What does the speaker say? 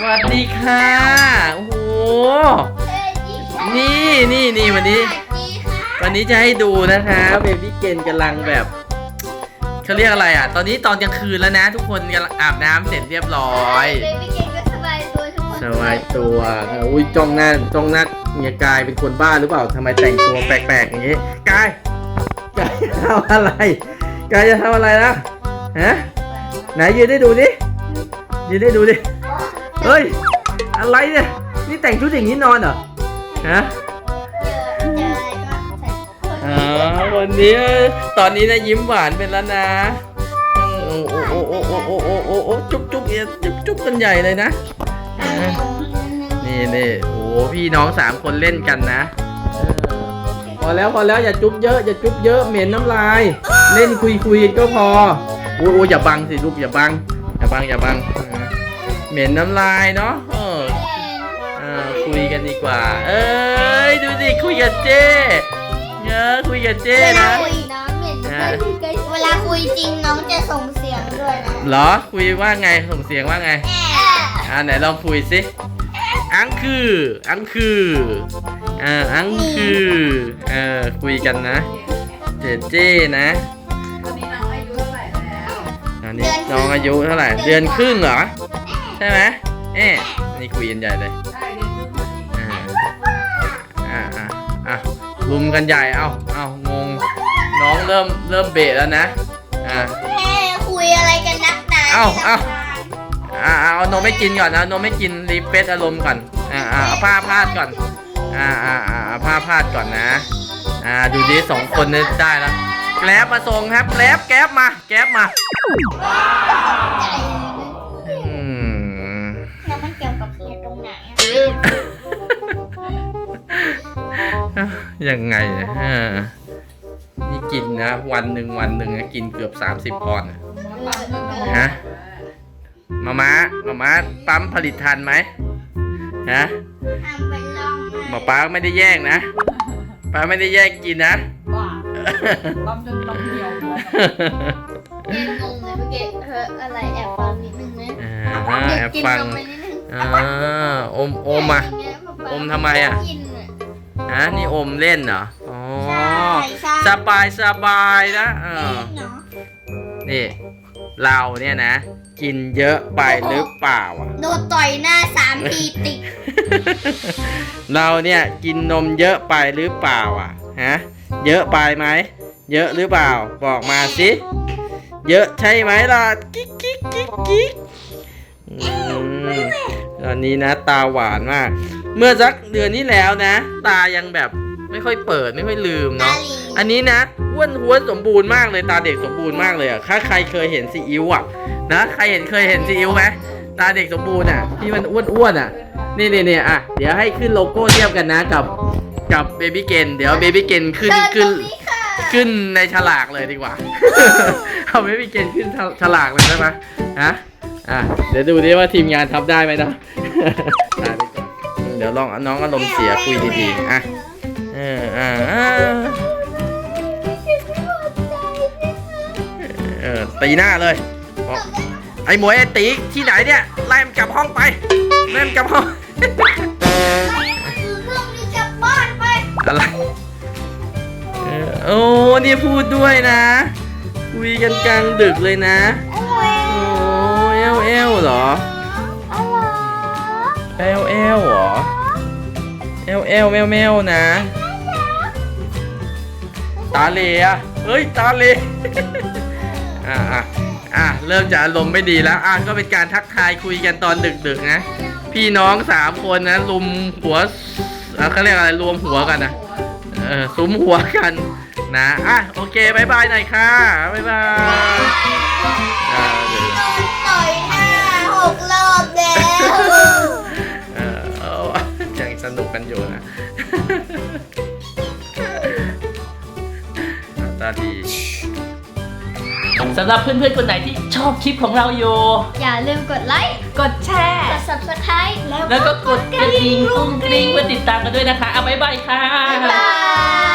สวัสดีค่ะ โอ้โห นี่นี่นี่วันนี้ วันนี้จะให้ดูนะคะเบบี้เกนกำลังแบบเขาเรียกอะไรอะ ตอนนี้ตอนกลางคืนแล้วนะ ทุกคนกำลังอาบน้ำเสร็จเรียบร้อย เบบี้เกนก็สบายตัวทุกคนสบายตัวอุ้ยจ้องหน้าจ้องหน้าเมียกายเป็นคนบ้าหรือเปล่าทำไมแต่งตัวแปลกๆอย่างนี้กายกายจะทำอะไรกายจะทำอะไรนะฮะไหนยืนได้ดูดิยืนได้ดูดิ เฮ้ย อะไรเนี่ย นี่แต่งชุดอย่างนี้นอนเหรอ ฮะเจอเจออะไรก็ใส่อ๋อวันนี้ตอนนี้นะยิ้มหวานเป็นแล้วนะ โอ้โอ้โอ้โอ้โอ้โอ้โอ้โอ้จุ๊บจุ๊บเอียจุ๊บจุ๊บกันใหญ่เลยนะ นี่นี่โอ้พี่น้องสามคนเล่นกันนะ พอแล้วพอแล้วอย่าจุ๊บเยอะอย่าจุ๊บเยอะเหม็นน้ำลาย เล่นคุยคุยก็พอโอ้โอ้อย่าบังสิลูกอย่าบังอย่าบังอย่าบัง เออเหม็นน้ำลายเนาะเออเออคุยกันดีกว่า เอ้ยดูสิคุยกับเจ้เนอะคุยกับเจ้เวลานะ คุยน้องเหม็นเวลาคุยจริงน้องจะส่งเสียงด้วยนะเหรอคุยว่าไงส่งเสียงว่าไงอ่าไหนลองคุยสิ อังคือ อังคือ อ่า อังคือ เออคุยกันนะ เจเจ้นะตอนนี้น้องอายุเท่าไหร่แล้ว อันนี้น้องอายุเท่าไหร่ เดือนครึ่งเหรอ ใช่ไหมเอ๊ะนี่คุยกันใหญ่เลยใช่เดือนครึ่งพอดีอ่าอ่าอ่าอะลุมกันใหญ่เอ้าเอ้างงน้องเริ่มเริ่มเบะแล้วนะอ่าแม่คุยอะไรกันนักหนาเอ้าเอ้าอ่าเอานมไม่กินก่อนนะนมไม่กินรีเฟซอารมณ์ก่อนอ่าอ่าเอาผ้าพาดก่อนอ่าอ่าอ่าเอาผ้าพาดก่อนนะอ่าดูดิสองคนนี้ได้แล้วแกร็บมาส่งครับแกร็บแกร็บมาแกร็บมา ยังไงเนี่ยเออนี่กินนะ วันหนึ่งวันหนึ่งนะกินเกือบ30ปอนด์อะฮะมาม้ามาม้าปั๊มผลิตทันไหมฮะทำเป็นลองหมาป้าไม่ได้แย่งนะป้าไม่ได้แย่งกินนะ บ้าลำจนลำเหี่ยวหมดเกนงงเลยเมื่อกี้เอออะไรแอบฟังนิดนึงไหมอ่าแอบฟัง เด็กกินนมไปนิดนึง อ่าอมอมอะ อมทำไมอะกินอะฮะนี่อมเล่นเหรอ อ๋อใช่ใช่สบายสบายนะเออเนาะนี่ เราเนี่ยนะ กินเยอะไปหรือเปล่าอะ โดนต่อยหน้าสามปีติด เราเนี่ยกินนมเยอะไปหรือเปล่าอะ ฮะ เยอะไปไหม เยอะหรือเปล่า บอกมาสิ เยอะใช่ไหมล่ะ กิ๊กกิ๊กกิ๊กกิ๊กอื มตอนนี้นะตาหวานมาก เมื่อสักเดือนที่แล้วนะ ตายังแบบไม่ค่อยเปิดไม่ค่อยลืมตาเนาะหลีอันนี้นะอ้วนท้วนสมบูรณ์มากเลยตาเด็กสมบูรณ์มากเลยอะถ้าใครเคยเห็นซีอิ๊วอะนะใครเห็นเคยเห็นซีอิ๊วไหมตาเด็กสมบูรณ์อะที่มันอ้วนๆอะ นี่นี่นี่อะเดี๋ยวให้ขึ้นโลโก้เทียบกันนะกับกับเบบี้เกนเดี๋ยวเบบี้เกนขึ้นเดินตขึ้รนงนี้ค่ะขึ้นในฉลากเลยดีกว่า เอาเบบี้เกนขึ้นฉลากเลยได้ไหมฮะ อะเดี๋ยวดูดิว่าทีมงานทำได้ไหมนะเดี๋ยวลองน้องอารมณ์เสียคุยดีๆอะเอออ่าอ่าเออตีหน้าเลยบอกไอ้หมวยไอ้ตีที่ไหนเนี่ยไล่มันกลับห้องไปไล่มันกลับห้องอเครื่องนี้กลับบ้านไปอะไรเออโอ้นี่พูดด้วยนะคุยกันกลางดึกเลยนะ เอลเอลแมวแมวนะ ตาเลอะเฮ้ยตาเลอะอะอะเริ่มจะอารมณ์ไม่ดีแล้วอะก็เป็นการทักทายคุยกันตอนดึกๆนะ พี่น้องสามคนนะลุมหัวเขาเรียกอะไรรวมหัวกันนะเออซุ้มหัวกันนะอะโอเคบายบายหน่อยค่ะบายบาย น้าตาดีสำหรับเพื่อนๆคนไหนที่ชอบคลิปของเราอยู่ อย่าลืมกดไลค์ กดแชร์ กด subscribe แล้วก็กดกระดิ่งกุ้งกริ้งเพื่อติดตามกันด้วยนะคะ เอาบ๊ายบายค่ะ บ๊ายบาย